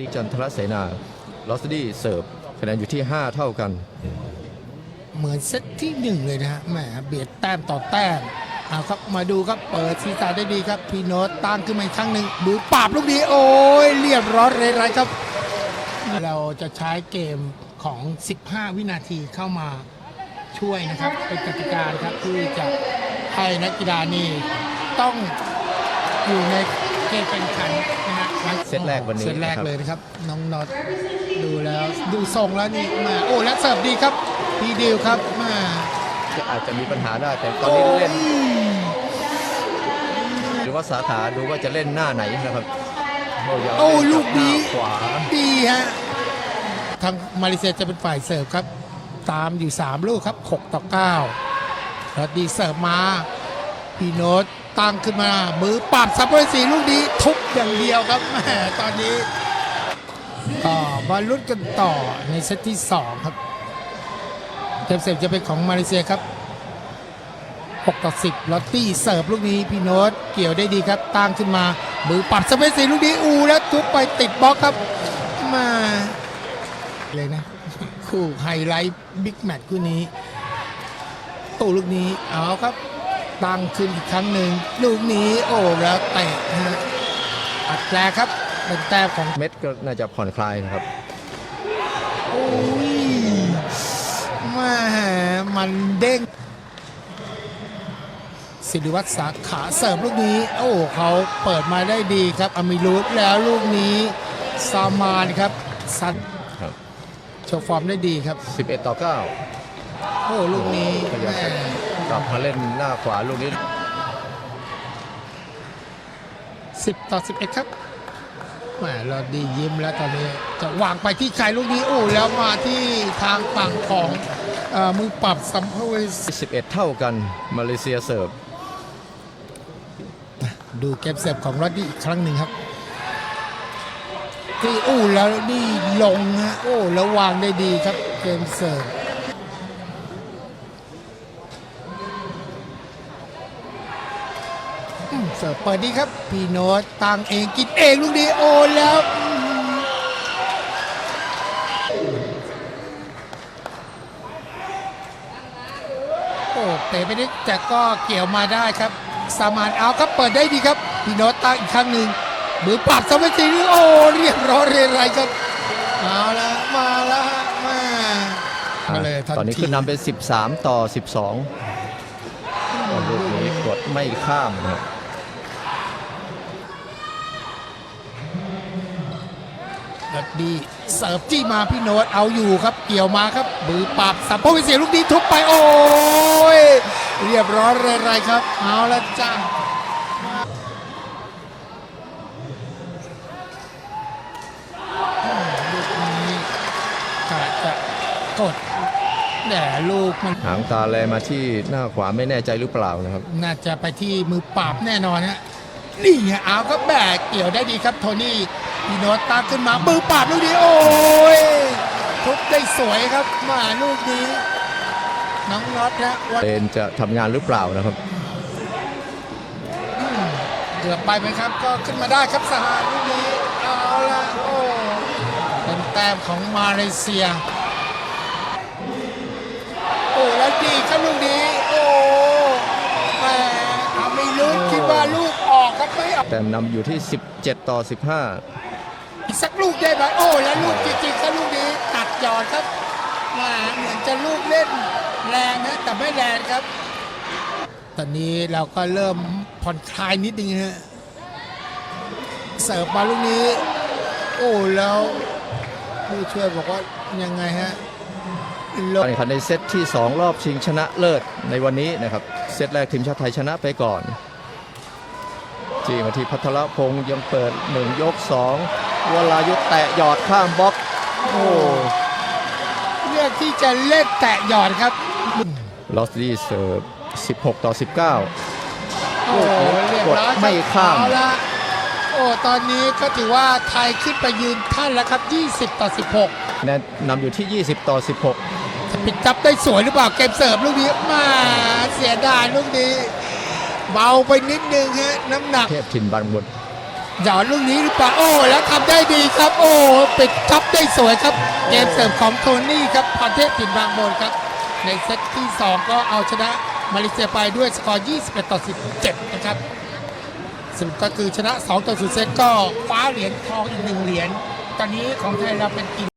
ดิจันทรเสนาลอสดี้เสิร์ฟคะแนนอยู่ที่ 5 เท่ากัน เหมือนเซตที่หนึ่งเลยนะฮะแหมเบียดแต้มต่อแต้มเอาครับมาดูครับเปิดศีรษะได้ดีครับพีโนตตั้งขึ้นมาอีกครั้งหนึ่งดูปราบลูกนี้โอ้ยเรียบร้อยเลยไรครับ เราจะใช้เกมของ 15 วินาทีเข้ามาช่วยนะครับเป็นกติกาครับที่จะให้นักกีฬานี่ต้องอยู่ในเกมแข่งขันนะฮะ เซตแรกวันนี้เซตแรกนะครับเลยนะครับน้องน็อตดูแล้วดูทรงแล้วนี่มาโอ้และเสิร์ฟดีครับพี่ดิวครับมาก็อาจจะมีปัญหาได้แต่ตอนนี้เล่นหรือว่าสาขาดูว่าจะเล่นหน้าไหนนะครับโอ้ยังโอ้เนลูกนี้บหาขวาดีฮะทางมาเลเซียจะเป็นฝ่ายเสิร์ฟครับ ตามอยู่ 3 ลูกครับ 6 ต่อ9แล้วดีเสิร์ฟมาพีโนต ตั้งขึ้นมา มือปรับซับเบอร์สีลูกนี้ทุบอย่างเดียวครับแหมตอนนี้ก็มาลุ้นกันต่อในเซตที่ 2 ครับเกมเสิร์ฟจะเป็นของมาเลเซียครับ 6 ต่อ 10ลอตตี้เสิร์ฟลูกนี้พี่โน้ตเกี่ยวได้ดีครับตั้งขึ้นมา มือปรับสเปซสีลูกนี้อูแล้วทุบไปติดบล็อกครับมาเลยนะ คู่ไฮไลท์บิ๊กแมตช์คู่นี้ตู้ลูกนี้เอาครับ ตั้งขึ้นอีกครั้งหนึ่งลูกนี้โอ้แล้วเตะฮะอัดแปลครับเป็นแต้มของเม็ดก็น่าจะผ่อนคลายนะครับ โอ้ยแมามันเด้งสิริวัตรสาขาเสิร์ฟลูกนี้ โอ้เขาเปิดมาได้ดีครับอามิรูดแล้วลูกนี้ซามานครับซัดครับโชว์ฟอร์มได้ดีครับ 11 ต่อ 9 โอ้ลูกนี้พยายามแม่ กลับมาเล่นหน้าขวาลูกนี้สิบต่อสิบเอ็ดครับแหมเราดียิ้มแล้วตอนนี้จะวางไปที่ใครลูกนี้โอ้แล้วมาที่ทางฝั่งของเออมือปรับสัมภเวส11 เท่ากันมาเลเซียเสิร์ฟดูเกมเสิร์ฟของรอดดี้อีกครั้งหนึ่งครับที่อู้แล้วนี่ลงฮะโอ้แล้ววางได้ดีครับเกมเสิร์ฟอืม เสิร์ฟเปิดดีครับ พี่โน้ตตั้งเองกินเองลูกนี้โอ้แล้วอืมโอ้เตะไปนิดแต่ก็เกี่ยวมาได้ครับสามานเอาครับเปิดได้ดีครับ พี่โน้ตตั้งอีกครั้งหนึ่งมือปรับสมัยสีโอ้เรียบร้อยเรียนไรครับเอาละมาแล้วฮะมามาเลยทันทีตอนนี้ขึ้นนำเป็น 13 ต่อ 12ลูกนี้กดไม่ข้ามนะครับ ดัดดีเสิร์ฟจี้มาพี่โน้ตเอาอยู่ครับเกี่ยวมาครับมือปรับสัมภวิเศษลูกนี้ทุบไปโอ้ยเรียบร้อยเลยไรครับ เอาละจ้าอืมลูกนี้กะจะกดแหน่ลูกมันหางตาแลมาที่หน้าขวาไม่แน่ใจหรือเปล่านะครับ น่าจะไปที่มือปราบแน่นอนฮะนี่ไงเอาก็แบกเกี่ยวได้ดีครับโทนี่ พีโนตตามขึ้นมามือปราบลูกนี้โอ้ยทุบได้สวยครับมาลูกนี้ น้องน็อตนะวันเรนจะทำงานหรือเปล่านะครับเกือบไปไหมครับ ก็ขึ้นมาได้ครับสหาลูกนี้เอาละโอ้เป็นแต้มของมาเลเซียโอ้แล้วดีครับลูกนี้โอ้แหมเอาไม่รู้คิดว่าลูกออกครับไม่ออกแต่นำอยู่ที่ 17 ต่อ 15 อีกสักลูกได้ไหมโอ้แล้วลูกจริงๆครับลูกนี้ตัดหยอดครับแหมาเหมือนจะลูกเล่นแรงนะแต่ไม่แรงครับ ตอนนี้เราก็เริ่มผ่อนคลายนิดนึงฮะเสิร์ฟมาลูกนี้ โอ้แล้วผู้ช่วยบอกว่ายังไงฮะลการแข่งขันในเซตที่ 2 รอบชิงชนะเลิศในวันนี้นะครับ เซตแรกทีมชาติไทยชนะไปก่อน จีมาที่พัทรพงษ์ยังเปิด1ยก2วลายุทธแตะหยอดข้ามบล็อก โอ้เลือกที่จะเล่นแตะหยอดครับลอสดี้เสิร์ฟ16 ต่อ 19 โอ้เรียบร้อยครับไม่ข้ามเอละโอ้ตอนนี้ก็ถือว่าไทยขึ้นไปยืนท่านแล้วครับ 20 ต่อ 16แนนนำอยู่ที่ 20 ต่อจะปิดจับได้สวยหรือเปล่าเกมเสิร์ฟลูกนี้มาเสียดายลูกนี้ เบาไปนิดนึงฮะน้ำหนัก16เทพถิ่นบางบดหยอดลูกนี้หรือเปล่าโอ้แล้วทำได้ดีครับ โอ้ปิดท็อปได้สวยครับ เกมเสิร์ฟของโทนี่ครับพรเทพถิ่นบางบนครับ ในเซตที่ 2 ก็เอาชนะมาเลเซียไปด้วยสกอร์ 21 ต่อ 17 นะครับสรุปก็คือชนะ 2 ต่อ0เซตก็คว้าเหรียญทองอีกหนึ่งเหรียญตอนนี้ของไทยเราเป็นกี